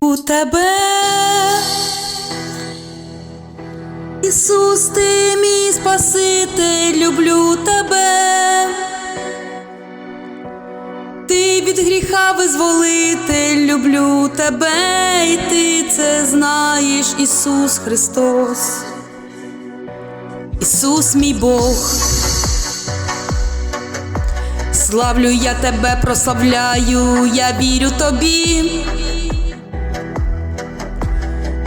у тебе. Ісус, ти мій Спаситель, люблю тебе. Ти від гріха визволитель, люблю тебе, і ти це знаєш, Ісус Христос. Ісус мій Бог. Славлю я тебе, прославляю, я вірю тобі.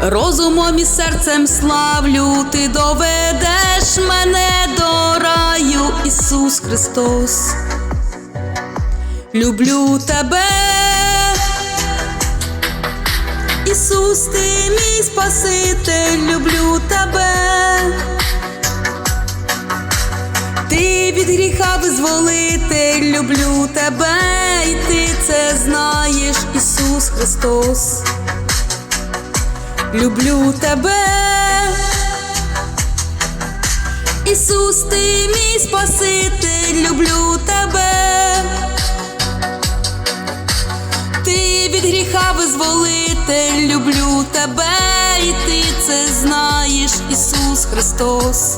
Розумом і серцем славлю, ти доведеш мене до раю, Ісус Христос. Люблю тебе, Ісус, ти мій Спаситель, люблю тебе. Ти від гріха визволитель, люблю тебе, і ти це знаєш, Ісус Христос. Люблю тебе, Ісус, ти мій Спаситель, люблю тебе. Ти від гріха визволитель, люблю тебе, і ти це знаєш, Ісус Христос.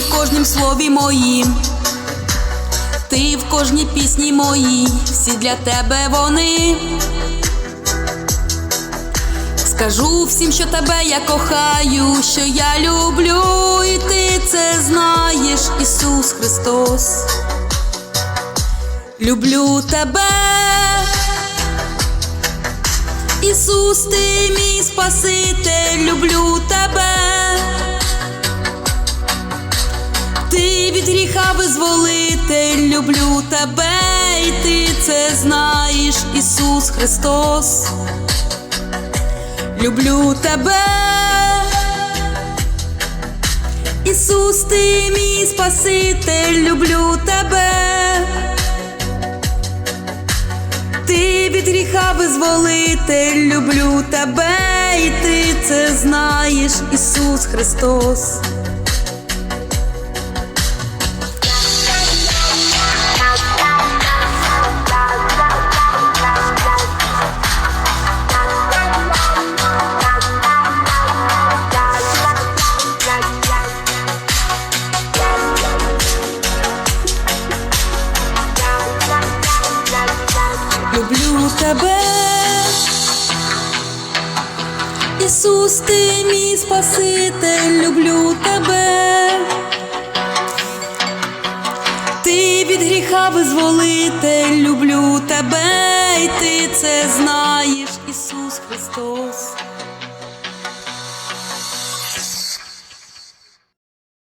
В кожнім слові моїм, ти в кожній пісні моїй, всі для тебе вони. Скажу всім, що тебе я кохаю, що я люблю, і ти це знаєш, Ісус Христос. Люблю тебе, Ісус, ти мій Спаситель, люблю тебе. Гріха визволитель, люблю тебе, і ти це знаєш, Ісус Христос. Люблю тебе, Ісус, ти мій Спаситель, люблю тебе. Ти від гріха визволитель, люблю тебе, і ти це знаєш, Ісус Христос. Люблю тебе. Ісус, ти мій Спаситель, люблю тебе. Ти від гріха визволитель, люблю тебе, і ти це знаєш, Ісус Христос.